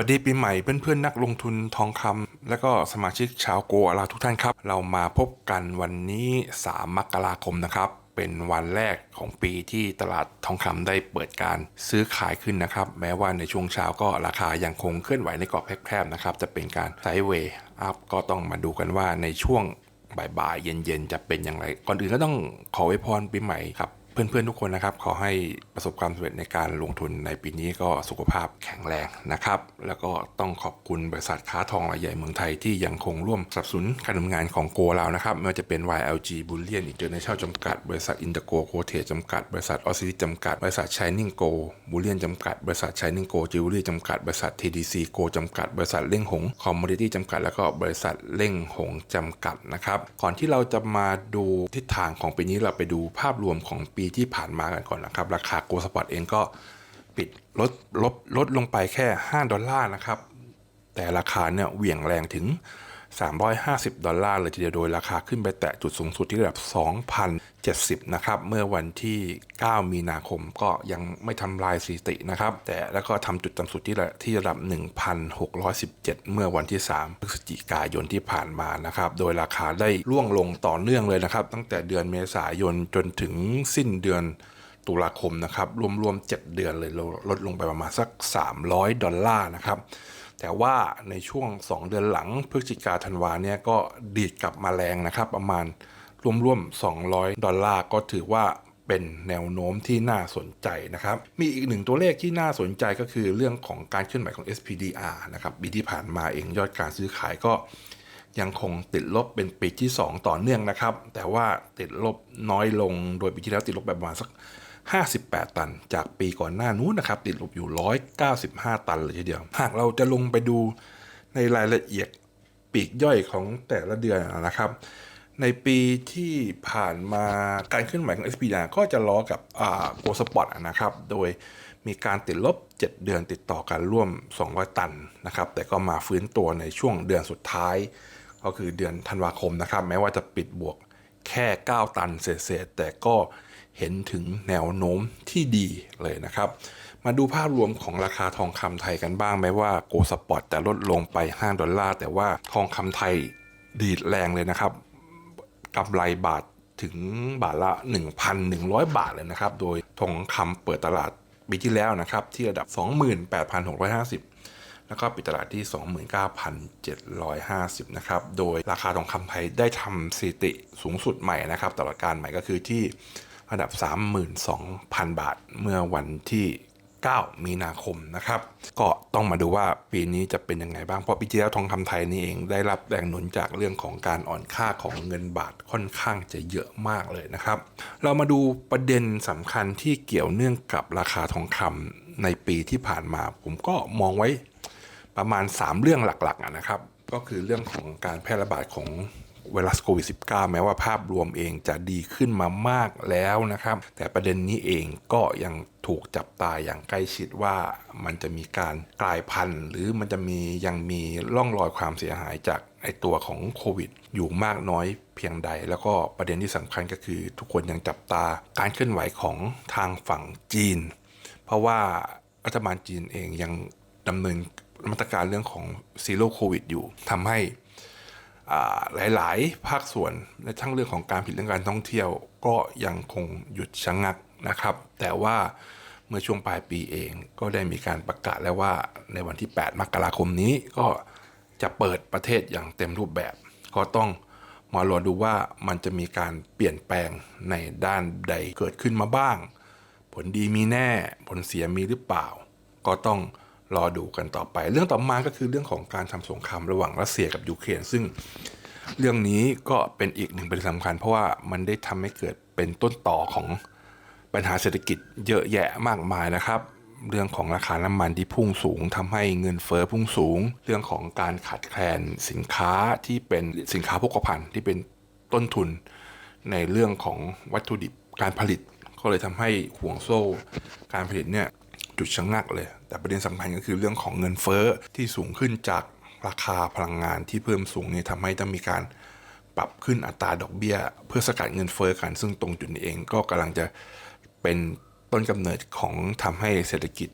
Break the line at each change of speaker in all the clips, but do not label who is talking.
วัสดีปีใหม่เพื่อนๆนักลงทุนทองคำและก็สมาชิกชาวโกอาลาทุกท่านครับ เรามาพบกันวันนี้ 3 มกราคมนะครับ เป็นวันแรกของปีที่ตลาดทองคำได้เปิดการซื้อขายขึ้นนะครับ แม้ว่าในช่วงเช้าก็ราคายังคงเคลื่อนไหวในกรอบแคบๆนะครับจะเป็นการไซด์เวย์อัพก็ต้องมาดูกันว่าในช่วงบ่ายๆเย็นๆ จะเป็นอย่างไร ก่อนอื่นก็ต้องขอไว้พรปีใหม่ครับ เพื่อนๆทุกคนนะครับ ขอให้ประสบความสำเร็จในการลงทุนในปีนี้ก็สุขภาพแข็งแรงนะครับ แล้วก็ต้องขอบคุณบริษัทค้าทองรายใหญ่เมืองไทยที่ยังคงร่วมสนับสนุนการดำเนินงานของโกเรานะครับไม่ว่าจะเป็น YLG Bullion International จำกัด บริษัท Intergo c o t e จำกัด บริษัท o s c i l จำกัด บริษัท Shining Go Bullion จำกัด บริษัท Shining Go Jewelry จำกัด บริษัท TDC Go จำกัด บริษัทเล่งหง Commodity จำกัด แล้วก็บริษัทเล่งหงจำกัดนะครับ ก่อนที่เราจะมาดูทิศทางของปีนี้เราไปดูภาพรวมของปีที่ผ่านมากันก่อนนะครับ ราคาโกลสปอร์ตเองก็ปิดลดลดลดลงไปแค่ 5 ดอลลาร์นะครับ แต่ราคาเนี่ยเหวี่ยงแรงถึง 350 ดอลลาร์เลยทีเดียวโดยราคาขึ้นไปแตะจุดสูงสุดที่ระดับ 2,070 นะครับ เมื่อวันที่ 9 มีนาคมก็ยังไม่ทำลายสถิตินะครับ แต่แล้วก็ทำจุดต่ำสุดที่ระที่ระดับ 1,617 เมื่อวันที่ 3 พฤศจิกายนที่ผ่านมานะครับ โดยราคาได้ร่วงลงต่อเนื่องเลยนะครับ ตั้งแต่เดือนเมษายนจนถึงสิ้นเดือนตุลาคมนะครับ รวมๆ 7 เดือนเลยลดลงไปประมาณสัก 300 ดอลลาร์นะครับ แต่ว่าในช่วง 2 เดือนหลังพฤศจิกาธันวาเนี่ยก็ดีดกลับมาแรงนะครับ ประมาณรวมๆ 200 ดอลลาร์ก็ถือว่าเป็นแนวโน้มที่น่าสนใจนะครับ มีอีกหนึ่งตัวเลขที่น่าสนใจก็คือเรื่องของการเคลื่อนไหวของ SPDR นะครับปีที่ผ่านมาเองยอดการซื้อขายก็ยังคงติดลบเป็นปีที่ 2 ต่อเนื่องนะครับ แต่ว่าติดลบน้อยลงโดยปีที่แล้วติดลบแบบประมาณสัก 58 ตัน จากปีก่อนหน้านู้นนะครับ ติดลบอยู่ 195 ตันเลยทีเดียว หากเราจะลงไปดูในรายละเอียดปีกย่อยของแต่ละเดือนนะครับ ในปีที่ผ่านมาการเคลื่อนไหวของ SPDR ก็จะล้อกับโกลสปอร์ตนะครับ โดยมีการติดลบ 7 เดือนติดต่อกันร่วม 200 ตันนะครับ แต่ก็มาฟื้นตัวในช่วงเดือนสุดท้าย ก็คือเดือนธันวาคมนะครับ แม้ว่าจะปิดบวกแค่ 9 ตันเศษๆแต่ก็ เห็นถึงแนวโน้มที่ดีเลยนะครับ มาดูภาพรวมของราคาทองคำไทยกันบ้างแม้ว่าโกลสปอร์ตจะลดลงไป 5 ดอลลาร์ แต่ว่าทองคำไทยดีดแรงเลยนะครับกำไรบาทถึงบาทละ 1,100 บาทเลยนะครับ โดยทองคำเปิดตลาดปีที่แล้วนะครับ ที่ระดับ 28,650แล้วก็ปิดตลาดที่ 29,750 นะครับ โดยราคาทองคำไทยได้ทำสถิติสูงสุดใหม่นะครับตลอดการใหม่ก็คือที่ ระดับ 32,000 บาท เมื่อวันที่ 9 มีนาคมนะครับ ก็ต้องมาดูว่าปีนี้จะเป็นยังไงบ้าง เพราะปีที่แล้วทองคำไทยนี่เองได้รับแรงหนุนจากเรื่องของการอ่อนค่าของเงินบาทค่อนข้างจะเยอะมากเลยนะครับ เรามาดูประเด็นสำคัญที่เกี่ยวเนื่องกับราคาทองคำในปีที่ผ่านมา ผมก็มองไว้ประมาณ 3 เรื่องหลักๆนะครับ ก็คือเรื่องของการแพร่ระบาดของ ไวรัสโควิด -19 แม้ว่าภาพรวมเองจะดีขึ้นมามากแล้วนะครับ แต่ประเด็นนี้เองก็ยังถูกจับตาอย่างใกล้ชิดว่ามันจะมีการกลายพันธุ์ หรือมันจะมียังมีร่องรอยความเสียหายจากไอตัวของโควิด อยู่มากน้อยเพียงใด แล้วก็ประเด็นที่สำคัญก็คือทุกคนยังจับตาการเคลื่อนไหวของทางฝั่งจีน เพราะว่ารัฐบาลจีนเองยังดำเนินมาตรการเรื่องของซีโร่โควิดอยู่ทำให้ หลาย ๆ ภาคส่วนในทั้งเรื่องของการผิดเรื่องการท่องเที่ยวก็ยังคงหยุดชะงงักนะครับ แต่ว่าเมื่อช่วงปลายปีเองก็ได้มีการประกาศแล้วว่าในวันที่ 8 มกราคมนี้ก็จะเปิดประเทศอย่างเต็มรูปแบบ ก็ต้องมารอดูว่ามันจะมีการเปลี่ยนแปลงในด้านใดเกิดขึ้นมาบ้าง ผลดีมีแน่ผลเสียมีหรือเปล่า ก็ต้อง รอดูกันต่อไป เรื่องต่อมาก็คือเรื่องของการทำสงครามระหว่างรัสเซียกับยูเครนซึ่งเรื่องนี้ก็เป็นอีกหนึ่งประเด็นสำคัญ เพราะว่ามันได้ทำให้เกิดเป็นต้นต่อของปัญหาเศรษฐกิจเยอะแยะมากมายนะครับ เรื่องของราคาน้ำมันที่พุ่งสูงทำให้เงินเฟอ้อพุ่งสูง เรื่องของการขาดแคลนสินค้าที่เป็นสินค้าโภคภัณฑ์ที่เป็นต้นทุน ในเรื่องของวัตถุดิบการผลิต ก็เลยทำให้ห่วงโซ่ การผลิตเนี่ย จุดชะงงักเลย แต่ประเด็นสำคัญก็คือเรื่องของเงินเฟ้อที่สูงขึ้นจากราคาพลังงานที่เพิ่มสูงนี่ทำให้ต้องมีการปรับขึ้นอัตราดอกเบี้ย เพื่อสกัดเงินเฟ้อกัน ซึ่งตรงจุดนี้เองก็กำลังจะเป็นต้นกำเนิดของทำให้เศรษฐกิจ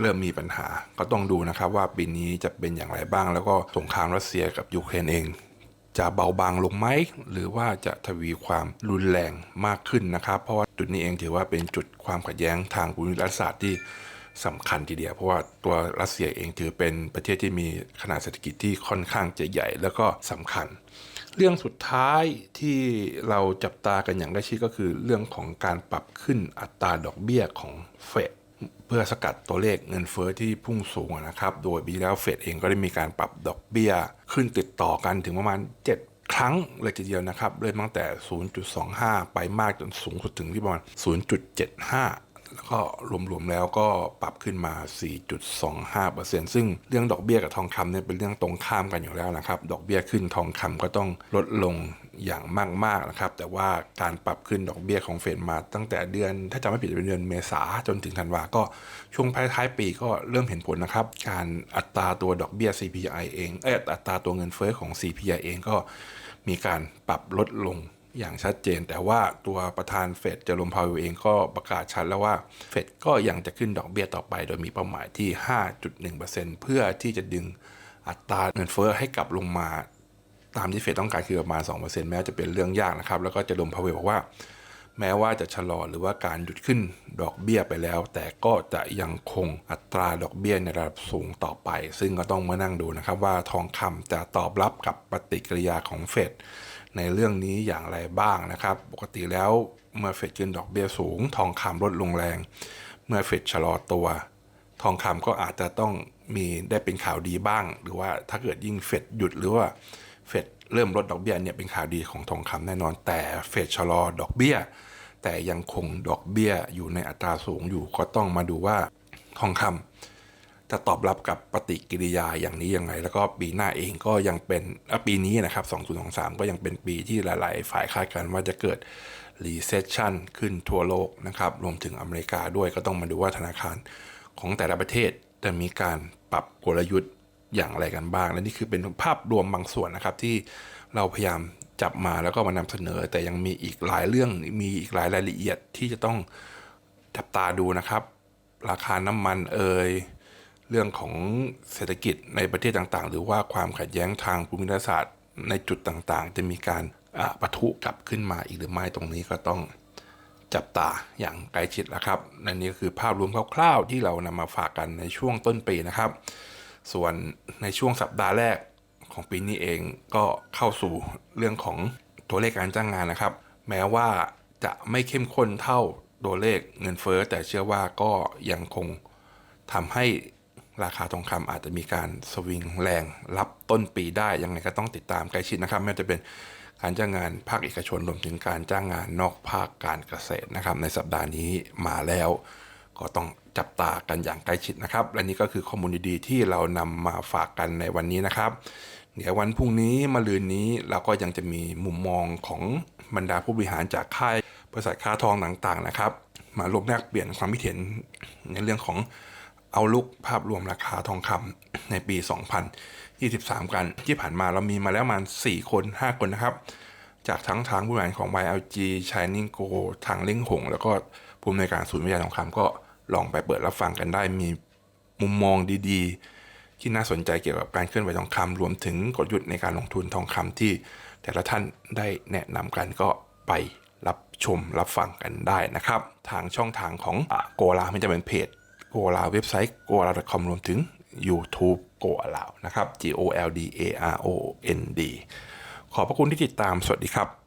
เริ่มมีปัญหา ก็ต้องดูนะครับว่าปีนี้จะเป็นอย่างไรบ้าง แล้วก็สงครามรัสเซียกับยูเครนเอง จะเบาบางลงไหมหรือว่าจะทวีความรุนแรงมากขึ้นนะครับ เพราะว่าจุดนี้เองถือว่าเป็นจุดความขัดแย้งทางภูมิรัฐศาสตร์ที่ สำคัญทีเดียว เพราะว่าตัวรัสเซียเองถือเป็นประเทศที่มีขนาดเศรษฐกิจที่ค่อนข้างจะใหญ่ แล้วก็สำคัญ เรื่องสุดท้ายที่เราจับตากันอย่างใกล้ชิดก็คือ เรื่องของการปรับขึ้นอัตราดอกเบี้ยของเฟดเพื่อสกัดตัวเลขเงินเฟอ้อที่พุ่งสูงนะครับ โดยปีแล้วเฟดเองก็ได้มีการปรับดอกเบี้ยขึ้นติดต่อกันถึงประมาณ 7 ครั้งเลยทีเดียวนะครับ เริ่มตั้งแต่ 0.25 ไปมากจนสูงสุดถึงที่ประมาณ 0.75 แล้วก็รวมๆแล้วก็ปรับขึ้นมา 4.25%ซึ่งเรื่องดอกเบี้ยกับทองคำเนี่ยเป็นเรื่องตรงข้ามกันอยู่แล้วนะครับ ดอกเบี้ยขึ้นทองคำก็ต้องลดลงอย่างมากๆนะครับ แต่ว่าการปรับขึ้นดอกเบี้ยของเฟดมาตั้งแต่เดือน ถ้าจำไม่ผิดเป็นเดือนเมษาจนถึงธันวาก็ช่วงท้ายๆปีก็เริ่มเห็นผลนะครับ การอัตราตัวดอกเบี้ย CPI เองเอยอัตราตัวเงินเฟ้อของ CPI เองก็มีการปรับลดลง อย่างชัดเจน แต่ว่าตัวประธานเฟดเจอร์มพาวเวลเองก็ประกาศชัดแล้วว่าเฟดก็ยังจะขึ้นดอกเบี้ยต่อไป โดยมีเป้าหมายที่ 5.1%เพื่อที่จะดึงอัตราเงินเฟ้อให้กลับลงมา ตามที่เฟดต้องการคือประมาณ 2%แม้จะเป็นเรื่องยากนะครับ แล้วก็เจอร์มพาวเวลบอกว่า แม้ว่าจะชะลอหรือว่าการหยุดขึ้นดอกเบี้ยไปแล้ว แต่ก็จะยังคงอัตราดอกเบี้ยในระดับสูงต่อไป ซึ่งก็ต้องมานั่งดูนะครับว่าทองคำจะตอบรับกับปฏิกิริยาของเฟด ในเรื่องนี้อย่างไรบ้างนะครับ ปกติแล้วเมื่อเฟดขึ้นดอกเบี้ยสูง ทองคำลดลงแรง เมื่อเฟดชะลอตัว ทองคำก็อาจจะต้องมีได้เป็นข่าวดีบ้าง หรือว่าถ้าเกิดยิ่งเฟดหยุดหรือว่าเฟดเริ่มลดดอกเบี้ยเนี่ยเป็นข่าวดีของทองคำแน่นอน แต่เฟดชะลอดอกเบี้ย แต่ยังคงดอกเบี้ยอยู่ในอัตราสูงอยู่ก็ต้องมาดูว่าทองคำ จะตอบรับกับปฏิกิริยาอย่างนี้ยังไง แล้วก็ปีหน้าเองก็ยังเป็นปีนี้นะครับ 2023 ก็ยังเป็นปีที่หลาย ๆ ฝ่ายคาดการณ์ว่าจะเกิด recession ขึ้นทั่วโลกนะครับ รวมถึงอเมริกาด้วยก็ต้องมาดูว่าธนาคารของแต่ละประเทศจะมีการปรับกลยุทธ์อย่างไรกันบ้าง และนี่คือเป็นภาพรวมบางส่วนนะครับที่เราพยายามจับมาแล้วก็มานำเสนอ แต่ยังมีอีกหลายเรื่องมีอีกหลายรายละเอียดที่จะต้องจับตาดูนะครับ ราคาน้ำมันเอ่ย เรื่องของเศรษฐกิจในประเทศต่างๆ หรือว่าความขัดแย้งทางภูมิรัฐศาสตร์ ในจุดต่างๆ จะมีการปะทุกลับขึ้นมาอีกหรือไม่ตรงนี้ก็ต้องจับตาอย่างใกล้ชิดแล้วครับนั่นนี่ก็คือภาพรวมคร่าวๆ ที่เรานำมาฝากกันในช่วงต้นปีนะครับ ส่วนในช่วงสัปดาห์แรกของปีนี้เองก็เข้าสู่เรื่องของตัวเลขการจ้างงานนะครับ แม้ว่าจะไม่เข้มข้นเท่าตัวเลขเงินเฟ้อแต่เชื่อว่าก็ยังคงทำให้ ราคาทองคำอาจจะมีการสวิงแรงรับต้นปีได้ยังไงก็ต้องติดตามใกล้ชิดนะครับไม่ว่าจะเป็นการจ้างงานภาคเอกชนรวมถึงการจ้างงานนอกภาคการเกษตรนะครับ ในสัปดาห์นี้มาแล้ว ก็ต้องจับตากันอย่างใกล้ชิดนะครับ และนี่ก็คือข้อมูลดีๆที่เรานำมาฝากกันในวันนี้นะครับเดี๋ยววันพรุ่งนี้มาลืนนี้เราก็ยังจะมีมุมมองของบรรดาผู้บริหารจากค่ายบริษัทค้าทองต่างๆนะครับ มาร่วมแลกเปลี่ยนความคิดเห็นในเรื่องของ เอาลุกภาพรวมราคาทองคำในปี 2023 กัน ที่ผ่านมาเรามีมาแล้วประมาณ 4 คน 5 คนนะครับ จากทั้งทางผู้บริหารของ YLG Shining Go ทางเล่งหง แล้วก็ผู้อำนวยการศูนย์วิทยาทองคำก็ลองไปเปิดรับฟังกันได้มีมุมมองดีๆ ที่น่าสนใจเกี่ยวกับการเคลื่อนไหวทองคำรวมถึงกลยุทธ์ในการลงทุนทองคำที่ แต่ละท่านได้แนะนำกันก็ไปรับชมรับฟังกันได้นะครับ ทางช่องทางของโกลาไม่จะเป็นเพจ g o l a เว็บไซต์ g o l a c o m รวมถึง YouTube โกลานะครับ G O L D A R O N D ขอบพระคุณที่ติดตาม สวัสดีครับ